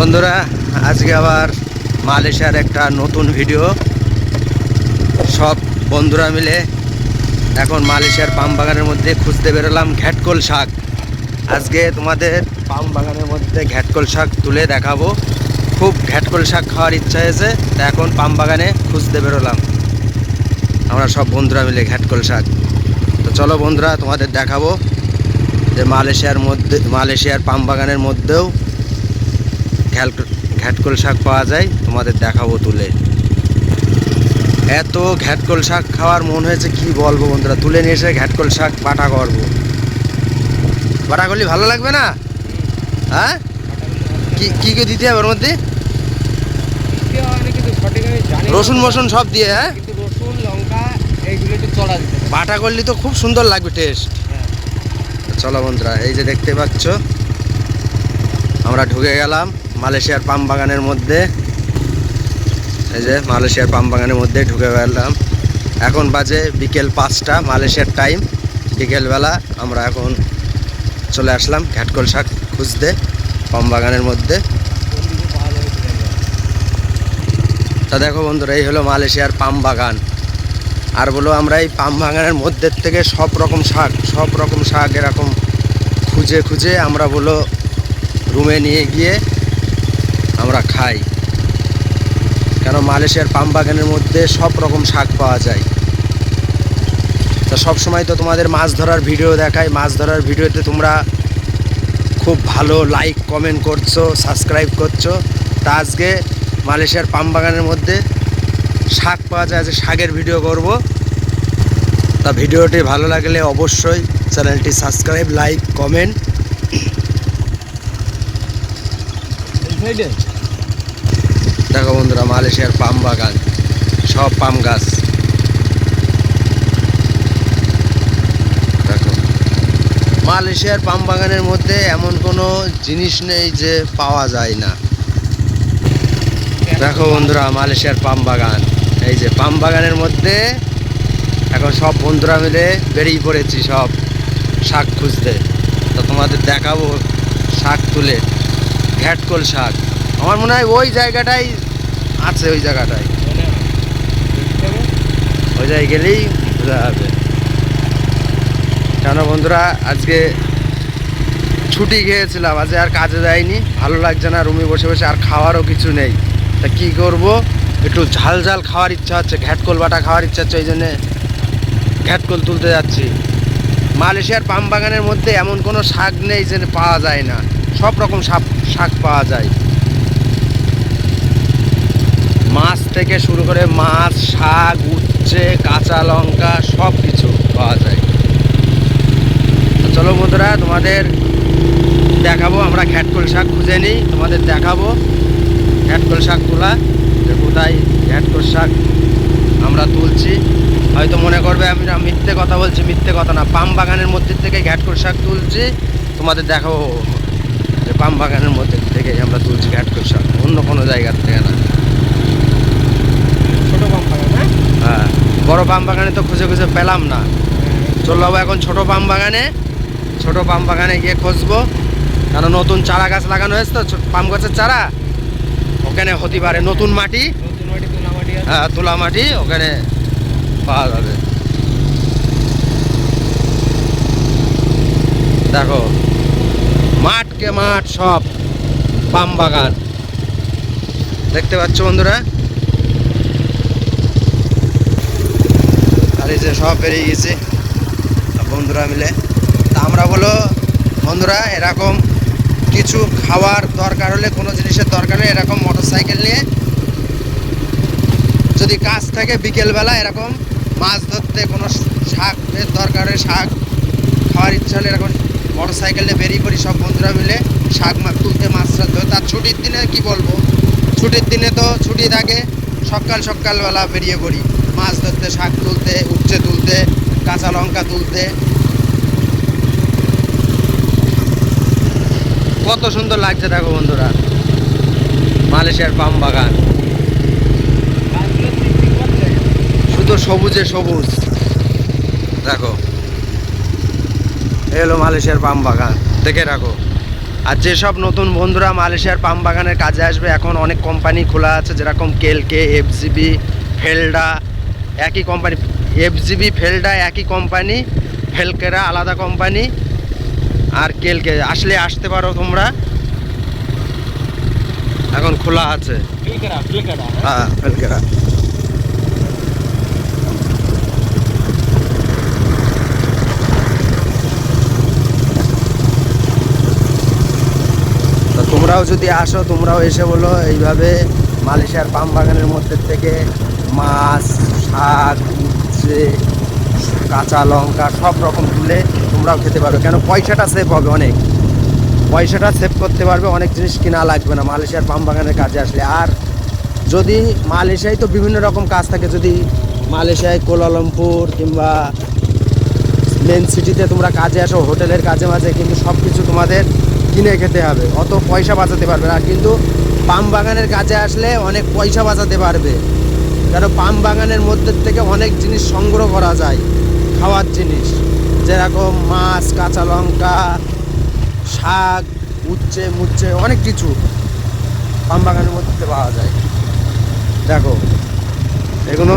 বন্ধুরা, আজকে আবার মালয়েশিয়ার একটা নতুন ভিডিও সব বন্ধুরা মিলে এখন মালয়েশিয়ার পাম বাগানের মধ্যে খুঁজতে বেরোলাম ঘ্যাটকল শাক। আজকে তোমাদের পাম বাগানের মধ্যে ঘ্যাটকল শাক তুলে দেখাবো। খুব ঘ্যাটকল শাক খাওয়ার ইচ্ছা হয়েছে, তা এখন পাম বাগানে খুঁজতে বেরোলাম। আমরা সব বন্ধুরা মিলে ঘ্যাটকল শাক। তো চলো বন্ধুরা, তোমাদের দেখাবো যে মালয়েশিয়ার মধ্যে মালয়েশিয়ার পাম বাগানের মধ্যেও ঘ্যাল- ঘ্যাটকল শাক পাওয়া যায়, তোমাদের দেখাবো তুলে। এত ঘ্যাটকল শাক খাওয়ার মন হয়েছে, কি বলব বন্ধুরা? তুলে নিয়ে এসে ঘ্যাটকল শাক বাটা করব। বাটা করলে ভালো লাগবে না? হ্যাঁ? কি কি কি দিতে হবে ওর মধ্যে? রসুন মসুন সব দিয়ে হ্যাঁ? রসুন লঙ্কা বাটা করলে তো খুব সুন্দর লাগবে টেস্ট। চলো বন্ধুরা, এই যে দেখতে পাচ্ছ, আমরা ঢুকে গেলাম। মালয়েশিয়ার পাম বাগানের মধ্যে। এই যে মালয়েশিয়ার পাম বাগানের মধ্যে ঢুকে গেলাম। এখন বাজে বিকেল পাঁচটা, মালয়েশিয়ার টাইম বিকেলবেলা আমরা এখন চলে আসলাম ঘ্যাটকল শাক খুঁজতে, পাম বাগানের মধ্যে। তা দেখো বন্ধুরা, এই হলো মালয়েশিয়ার পাম বাগান। আর বলো, আমরা এই পাম বাগানের মধ্যে থেকে সব রকম শাক, সব রকম শাক এরকম খুঁজে খুঁজে আমরা বলো, রুমে নিয়ে গিয়ে আমরা খাই। কেন মালয়েশিয়ার পাম বাগানের মধ্যে সব রকম শাক পাওয়া যায়। তা সব সময় তো তোমাদের মাছ ধরার ভিডিও দেখায় মাছ ধরার ভিডিওতে তোমরা খুব ভালো লাইক কমেন্ট করছ সাবস্ক্রাইব করছ। তা আজকে মালয়েশিয়ার পাম বাগানের মধ্যে শাক পাওয়া যায় যে শাকের ভিডিও করব। তা ভিডিওটি ভালো লাগলে অবশ্যই চ্যানেলটি সাবস্ক্রাইব লাইক কমেন্ট দেখো বন্ধুরা, মালয়েশিয়ার পাম বাগান, সব পাম গাছ। দেখো, মালয়েশিয়ার পাম বাগানের মধ্যে এমন কোনো জিনিস নেই যে পাওয়া যায় না। দেখো বন্ধুরা, মালয়েশিয়ার পাম বাগান, এই যে পাম বাগানের মধ্যে এখন সব বন্ধুরা মিলে বেরিয়ে পড়েছি সব শাক খুঁজতে। তো তোমাদের দেখাবো শাক তুলে, ঘ্যাটকোল শাক। আমার মনে হয় ওই জায়গাটাই আছে ওই জায়গাটায়। ওই জায়গায় গেলেই বোঝা যাবে। কেন বন্ধুরা, আজকে ছুটি খেয়েছিলাম, আজকে আর কাজে যাইনি, ভালো লাগছে না, রুমে বসে বসে আর খাওয়ারও কিছু নেই। তা কি করব? একটু ঝাল ঝাল খাওয়ার ইচ্ছা হচ্ছে, ঘ্যাটকল বাটা খাওয়ার ইচ্ছা হচ্ছে, ওই জন্যে ঘ্যাটকল তুলতে যাচ্ছি। মালয়েশিয়ার পাম বাগানের মধ্যে এমন কোনো শাক নেই যে পাওয়া যায় না। সব রকম শাক শাক পাওয়া যায়। মাছ থেকে শুরু করে মাছ, শাক, উচ্ছে, কাঁচা লঙ্কা সব কিছু পাওয়া যায়। তো চলো বন্ধুরা, তোমাদের দেখাবো, আমরা ঘ্যাটকল শাক খুঁজে নিই, তোমাদের দেখাবো ঘ্যাটকল শাক তোলা যে কোথায় ঘ্যাটকল শাক আমরা তুলছি। হয়তো মনে করবে আমি মিথ্যে কথা বলছি, মিথ্যে কথা না, পাম বাগানের মধ্যে থেকে ঘ্যাটকল শাক তুলছি। তোমাদের দেখাবো যে পাম বাগানের মধ্যে থেকে আমরা তুলছি ঘ্যাটকল শাক, অন্য কোনো জায়গার থেকে না ছোট পাম বাগান হ্যাঁ? হ্যাঁ বড় পাম বাগানে তো খুঁজে খুঁজে পেলাম না। চল বাবু এখন ছোট পাম বাগানে ছোট পাম বাগানে গিয়ে খুঁজবো। কারণ নতুন চারা গাছ লাগানো হয়েছে তো পাম গাছের চারা? ওখানে হতে পারে নতুন মাটি। হ্যাঁ তুলা মাটি ওখানে পাওয়া যাবে। দেখো মাঠকে মাঠ সব পাম বাগান। দেখতে পাচ্ছ বন্ধুরা? আর এই যে সব বেরিয়ে গেছে। বন্ধুরা মিলে। তা আমরা বলো, বন্ধুরা, এরকম কিছু খাওয়ার দরকার হলে, কোনো জিনিসের দরকার হলে এরকম মোটর সাইকেল নিয়ে যদি কাজ থাকে বিকেলবেলা, এরকম মাছ ধরতে কোনো শাকের দরকার হয় শাক খাওয়ার ইচ্ছা হলে এরকম মোটর সাইকেল নিয়ে বেরিয়ে পড়ি সব বন্ধুরা মিলে। শাক মাছ তুলতে মাছ ধরতে তার ছুটির দিনে কি বলব? ছুটির দিনে তো ছুটি থাকে, সকাল সকালবেলা বেরিয়ে পড়ি। মাছ ধরতে, শাক তুলতে, উচ্ছে তুলতে, কাঁচা লঙ্কা তুলতে। কত সুন্দর লাগছে দেখো বন্ধুরা। মালয়েশিয়ার পাম বাগান। শুধু সবুজে সবুজ। দেখো। এ হলো মালয়েশিয়ার পাম বাগান। দেখে রাখো। আর যেসব নতুন বন্ধুরা মালয়েশিয়ার পাম বাগানের কাজে আসবে, এখন অনেক কোম্পানি খোলা আছে, যেরকম কেলকে, এফজিবি, ফেলডা একই কোম্পানি এফজিবি ফেলডা একই কোম্পানি ফেলকেরা আলাদা কোম্পানি আর কেলকে আসলে আসতে পারো তোমরা। এখন খোলা আছে। হ্যাঁ। ফেলকেরা তোমরাও যদি আসো তোমরাও এসে বলো এইভাবে মালয়েশিয়ার পাম বাগানের মধ্যে থেকে মাছ, শাক উচ্ছে কাঁচা লঙ্কা সব রকম তুলে তোমরাও খেতে পারবে। কেন পয়সাটা সেভ হবে অনেক। পয়সাটা সেভ করতে পারবে, অনেক জিনিস কিনা লাগবে না মালয়েশিয়ার পাম বাগানের কাজে আসলে। আর যদি মালয়েশিয়ায় তো বিভিন্ন রকম কাজ থাকে, যদি মালয়েশিয়ায় কোলালামপুর কিংবা মেন সিটিতে তোমরা কাজে আসো হোটেলের কাজে মাঝে কিন্তু সব কিছু তোমাদের কিনে খেতে হবে। অত পয়সা বাঁচাতে পারবে না। কিন্তু পাম বাগানের কাজে আসলে অনেক পয়সা বাঁচাতে পারবে। কারণ পাম বাগানের মধ্যে থেকে অনেক জিনিস সংগ্রহ করা যায় খাওয়ার জিনিস। যেরকম মাছ কাঁচা লঙ্কা শাক উচ্ছে মুচ্ছে অনেক কিছু পাম বাগানের মধ্যে পাওয়া যায়। দেখো এগুলো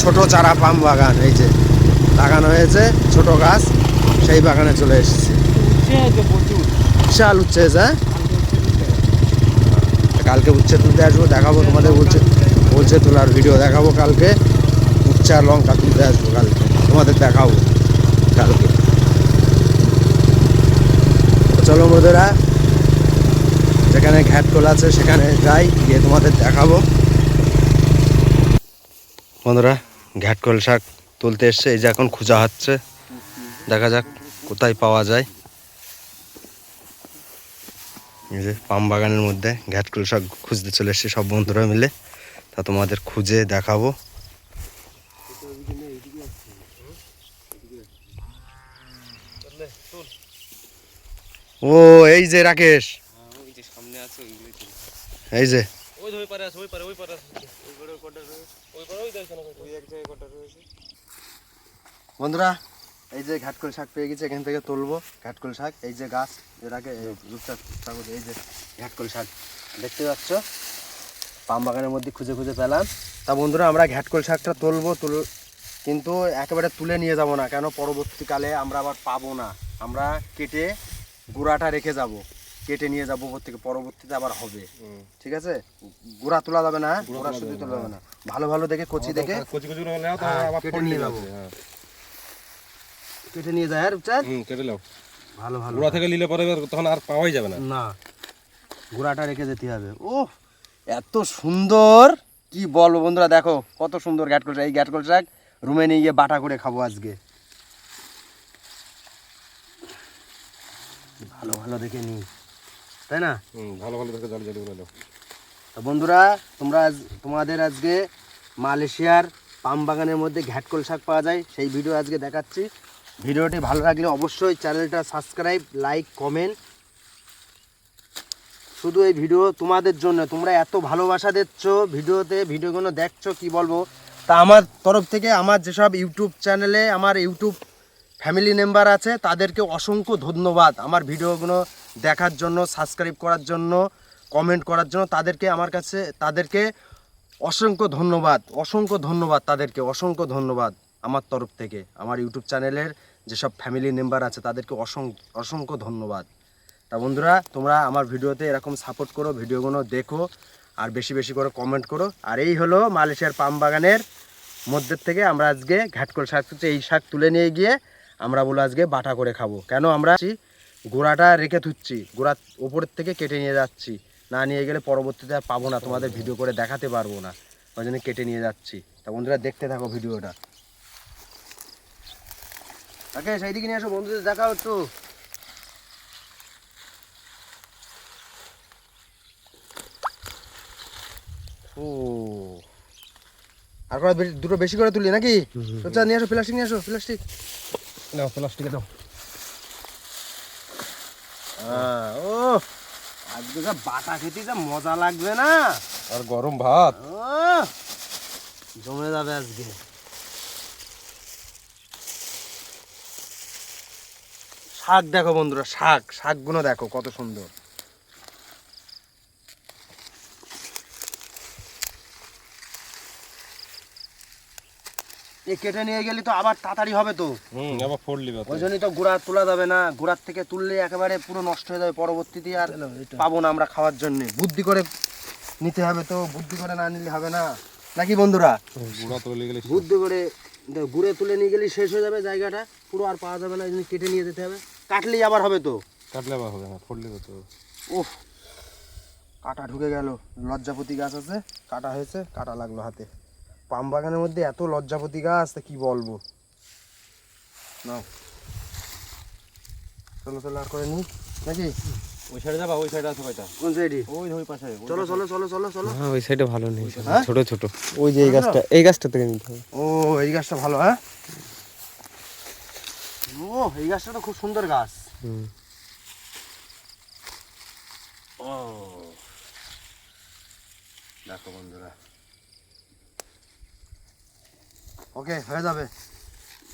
ছোট চারা পাম বাগান এই যে লাগানো হয়েছে ছোট গাছ সেই বাগানে চলে এসেছে। বিশাল উচ্ছে হ্যাঁ? কালকে উচ্ছে তুলতে আসব, দেখাবো তোমাদের উচ্ছে উচ্ছে তোলার ভিডিও দেখাবো কালকে। উচ্ছে আর লঙ্কা তুলতে আসব কালকে, তোমাদের দেখাবো কালকে। চলো বন্ধুরা, যেখানে ঘ্যাট ঘ্যাটকোল আছে সেখানে যাই, গিয়ে তোমাদের দেখাবো। বন্ধুরা ঘ্যাটকোল শাক তুলতে এসছে, এই যে এখন খোঁজা হচ্ছে। দেখা যাক কোথায় পাওয়া যায়। এই যে পাম বাগানের মধ্যে ঘ্যাটকুল শাক খুঁজতে চলে এসেছি, সব বন্ধুরা মিলে। তা তোমাদের খুঁজে দেখাবো। ও, এই যে রাকেশ। এই যে। বন্ধুরা এই যে ঘাটকল শাক পেয়ে গেছে এখান থেকে তুলবো ঘাটকল শাক। এই যে গাছ যেটাকে এই যে ঘাটকল শাক। দেখতে পাচ্ছ? পাম বাগানের মধ্যে খুঁজে খুঁজে পেলাম। তা বন্ধুরা আমরা ঘাটকল শাকটা তুলবো তুল কিন্তু একেবারে তুলে নিয়ে যাব না কেন পরবর্তীকালে আমরা আবার পাবো না। আমরা কেটে গুঁড়াটা রেখে যাব কেটে নিয়ে যাব ওপর থেকে পরবর্তীতে আবার হবে। ঠিক আছে? গুঁড়া তোলা যাবে না গুঁড়া শুধু তোলা যাবে না। ভালো ভালো দেখে কচি দেখে কচি কচি হলে তো হ্যাঁ, কেটে নিয়ে নিয়ে যাব। হ্যাঁ কেটে নিয়ে যায় আর রূপচাঁদ? হুম কেটে নাও। ভালো ভালো। গুড়া থেকে নিলে পরে তখন আর পাওয়াই যাবে না। না গুঁড়াটা রেখে যেতে হবে। ও এত সুন্দর! কি বলব বন্ধুরা দেখো কত সুন্দর গ্যাটকল শাক এই গ্যাটকল শাক রুমে নিয়ে গিয়ে বাটা করে খাব আজকে। ভালো ভালো দেখে নিই। তাই না? হুম ভালো ভালো দেখে জল জল নাও তো বন্ধুরা তোমরা আজ তোমাদের আজকে মালয়েশিয়ার পাম বাগানের মধ্যে ঘ্যাটকল শাক পাওয়া যায় সেই ভিডিও আজকে দেখাচ্ছি। ভিডিওটি ভালো লাগলে অবশ্যই চ্যানেলটা সাবস্ক্রাইব, লাইক, কমেন্ট। শুধু এই ভিডিও তোমাদের জন্য, তোমরা এত ভালোবাসা দিচ্ছ, ভিডিওতে, ভিডিওগুলো দেখছ, কি বলব? তা আমার তরফ থেকে আমার যেসব ইউটিউব চ্যানেলে আমার ইউটিউব ফ্যামিলি মেম্বার আছে, তাদেরকে অসংখ্য ধন্যবাদ আমার ভিডিওগুলো দেখার জন্য, সাবস্ক্রাইব করার জন্য, কমেন্ট করার জন্য। তাদেরকে আমার কাছে, তাদেরকে অসংখ্য ধন্যবাদ অসংখ্য ধন্যবাদ তাদেরকে, অসংখ্য ধন্যবাদ আমার তরফ থেকে, আমার ইউটিউব চ্যানেলের যেসব ফ্যামিলি মেম্বার আছে, তাদেরকে অসংখ্য অসংখ্য ধন্যবাদ। তা বন্ধুরা, তোমরা আমার ভিডিওতে এরকম সাপোর্ট করো, ভিডিওগুলো দেখো, আর বেশি বেশি করে কমেন্ট করো। আর এই হলো মালয়েশিয়ার পাম বাগানের মধ্যে থেকে আমরা আজকে ঘাটকল শাক এই শাক তুলে নিয়ে গিয়ে আমরা বলো আজকে বাটা করে খাব। কেন আমরা গোড়াটা রেখে থুচ্ছি গোড়া ওপরের থেকে কেটে নিয়ে যাচ্ছি। না নিয়ে গেলে পরবর্তীতে আর পাবো না, তোমাদের ভিডিও করে দেখাতে পারব না। ওই জন্য কেটে নিয়ে যাচ্ছি। তা বন্ধুরা, দেখতে থাকো ভিডিওটা। তাকে সেই দিকে নিয়ে আসো বন্ধুদের দেখাও একটু। ও। আর দুটো বেশি করে তুলি নাকি? চা নিয়ে আসো প্লাস্টিক নিয়ে আসো প্লাস্টিক। নাও প্লাস্টিকে দাও। ও। আজকে যা বাটা খেতে যা মজা লাগবে না। আর গরম ভাত। জমে যাবে আজকে। শাক দেখো বন্ধুরা শাক শাকগুলো দেখো কত সুন্দর। এ কেটে নিয়ে গেলে তো আবার তাড়াতাড়ি হবে তো। হুম আবার ফোড়লি ওই জন্যই তো গুড়া তোলা যাবে না গুড়ার থেকে তুললে একেবারে পুরো নষ্ট হয়ে যাবে পরবর্তীতে আর পাবো না আমরা খাওয়ার জন্য। বুদ্ধি করে নিতে হবে তো বুদ্ধি করে না নিলে হবে না। নাকি বন্ধুরা? গুঁড়া তুলে গেলে বুদ্ধি করে দেখো, গুড়ে তুলে নিয়ে গেলে শেষ হয়ে যাবে জায়গাটা। পুরো আর পাওয়া যাবে না এই জন্য কেটে নিয়ে যেতে হবে। কাটলেই আবার হবে তো? কাটলে আবার হবে না ফোড়লি তো ওহ কাটা ঢুকে গেল। লজ্জাপতি গাছ আছে কাটা হয়েছে কাটা লাগল হাতে। পাম বাগানের মধ্যে এত লজ্জাপতি গাছ তা কি বলব? নাও। চলো চলো আর করে নি নাকি? ওই সাইডে যাবা ওই সাইডে আছে কয়টা? কোন সাইডে? ওই ওই পাশে চলো চলো চলো চলো চলো। হ্যাঁ ওই সাইডে ভালো নেই। হ্যাঁ? ছোট ছোট। ওই যে এই গাছটা। এই গাছটা থেকে নিতে হবে। ও এই গাছটা ভালো হ্যাঁ? ও এই গাছটা তো খুব সুন্দর গাছ। ও। দেখো বন্ধুরা। ওকে হয়ে যাবে।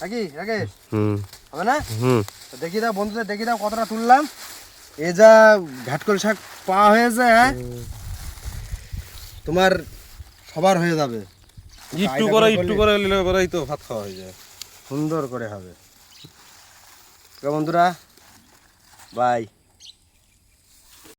নাকি রাকেশ? হুম। হবে না? হুম। তো দেখি দাও বন্ধুদের দেখি দাও কতটা তুললাম। এ যা ঘাটকল শাক পাওয়া হয়েছে হ্যাঁ? তোমার সবার হয়ে যাবে। একটু করে একটু করে নিলে পরেই তো ভাত খাওয়া হয়ে যায়। সুন্দর করে হবে। বন্ধুরা বাই